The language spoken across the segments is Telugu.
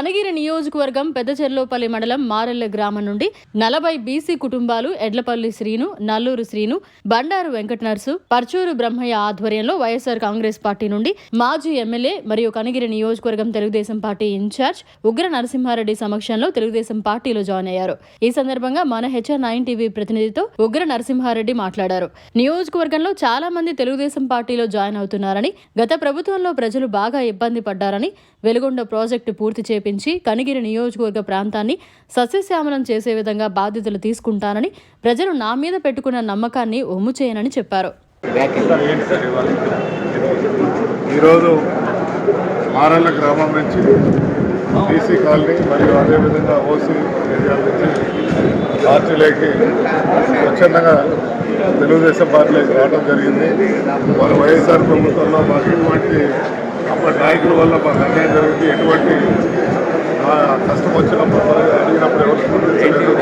కనగిరి నియోజకవర్గం పెద్దచెర్లోపల్లి మండలం మారెల్ల గ్రామం నుండి నలభై బీసీ కుటుంబాలు ఎడ్లపల్లి శ్రీను నల్లూరు శ్రీను బండారు వెంకట నర్సు పర్చూరు బ్రహ్మయ్య ఆధ్వర్యంలో వైఎస్ఆర్ కాంగ్రెస్ పార్టీ నుండి మాజీ ఎమ్మెల్యే మరియు కనగిరి నియోజకవర్గం తెలుగుదేశం పార్టీ ఇన్ఛార్జ్ ఉగ్ర నరసింహారెడ్డి సమక్షంలో తెలుగుదేశం పార్టీలో జాయిన్ అయ్యారు. ఈ సందర్భంగా మన హెచ్ఆర్ నైన్ టీవీ ప్రతినిధితో ఉగ్ర నరసింహారెడ్డి మాట్లాడారు. నియోజకవర్గంలో చాలా మంది తెలుగుదేశం పార్టీలో జాయిన్ అవుతున్నారని గత ప్రభుత్వంలో ప్రజలు బాగా ఇబ్బంది పడ్డారని వెలుగొండ ప్రాజెక్టు పూర్తి చేపించి కనిగిరి నియోజకవర్గ ప్రాంతాన్ని సస్యశ్యామలం చేసే విధంగా బాధ్యతలు తీసుకుంటానని ప్రజలు నా మీద పెట్టుకున్న నమ్మకాన్ని ఒమ్ము చేయనని చెప్పారు. ఈరోజు మారళ్ళ గ్రామం నుంచి బీసీ కాలనీ మరియు అదేవిధంగా ఓసీ ఏరియాల నుంచి పార్టీలోకి స్వచ్ఛందంగా తెలుగుదేశం పార్టీలోకి రావడం జరిగింది. మన వైఎస్ఆర్ ప్రభుత్వంలో మాకు ఎటువంటి అప్పటి నాయకుల వల్ల మాకు అన్యాయం జరిగింది ఎటువంటి కష్టం వచ్చినప్పుడు అడిగినప్పుడు ఎవరు స్పందించలేదు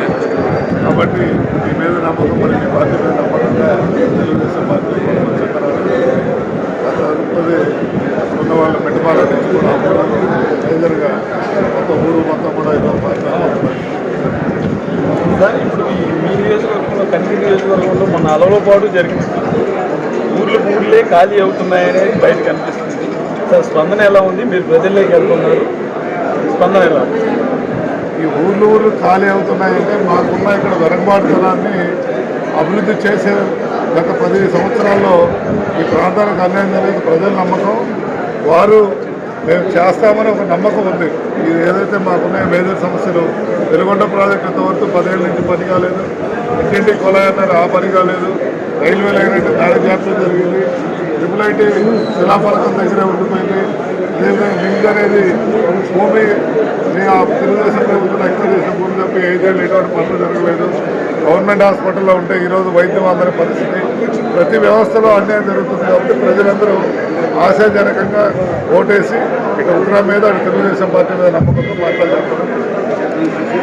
కాబట్టి మీ మీద నమ్మకం మరి మీ పార్టీ మీద నమ్మకంగా తెలుగుదేశం పార్టీ తదుపరి ఉన్న వాళ్ళ పెట్టుబడులు తెచ్చుకోవడం మేజర్గా మొత్తం ఊరు మొత్తం కూడా ఇదో ఇప్పుడు ఈ మీ నియోజకవర్గంలో కన్నీ నియోజకవర్గంలో మొన్న అలవలో పాటు జరిగింది. ఊర్లు ఊర్లే ఖాళీ అవుతున్నాయనేది బయట కనిపిస్తుంది. సార్ స్పందన ఎలా ఉంది? మీరు ప్రజల్లోకి వెళ్తున్నారు. స్పందన ఎలా? ఈ ఊర్లు ఊర్లు ఖాళీ అవుతున్నాయంటే మాకున్న ఇక్కడ వెనకబాటుతనాన్ని అభివృద్ధి చేసే గత పది సంవత్సరాల్లో ఈ ప్రాంతానికి అన్యాయం జరిగింది ప్రజల నమ్మకం వారు మేము చేస్తామని ఒక నమ్మకం ఉంది. ఇది ఏదైతే మాకున్న మేజర్ సమస్యలు వెలుగొండ ప్రాజెక్టు ఇంతవరకు పదేళ్ళ నుంచి పని కాలేదు. ఇంటింటి కొలయన్నారు ఆ పని కాలేదు. రైల్వే లైన్ అంటే దాడి జాతర జరిగింది. ట్రిపుల్ ఐటీ శిలాఫలకం దగ్గరే ఉండిపోయింది. లింక్ అనేది భూమి తెలుగుదేశం ప్రభుత్వం ఎక్కువ భూమి తప్పి ఐదేళ్ళు ఎటువంటి పనులు జరగలేదు. గవర్నమెంట్ హాస్పిటల్లో ఉంటే ఈరోజు వైద్యం అందరి పరిస్థితి ప్రతి వ్యవస్థలో అన్యాయం జరుగుతుంది కాబట్టి ప్రజలందరూ ఆశాజనకంగా ఓటేసి ఇటు ఉత్తరం మీద అటు తెలుగుదేశం పార్టీ మీద నమ్మకంతో మాట్లాడుతున్నారు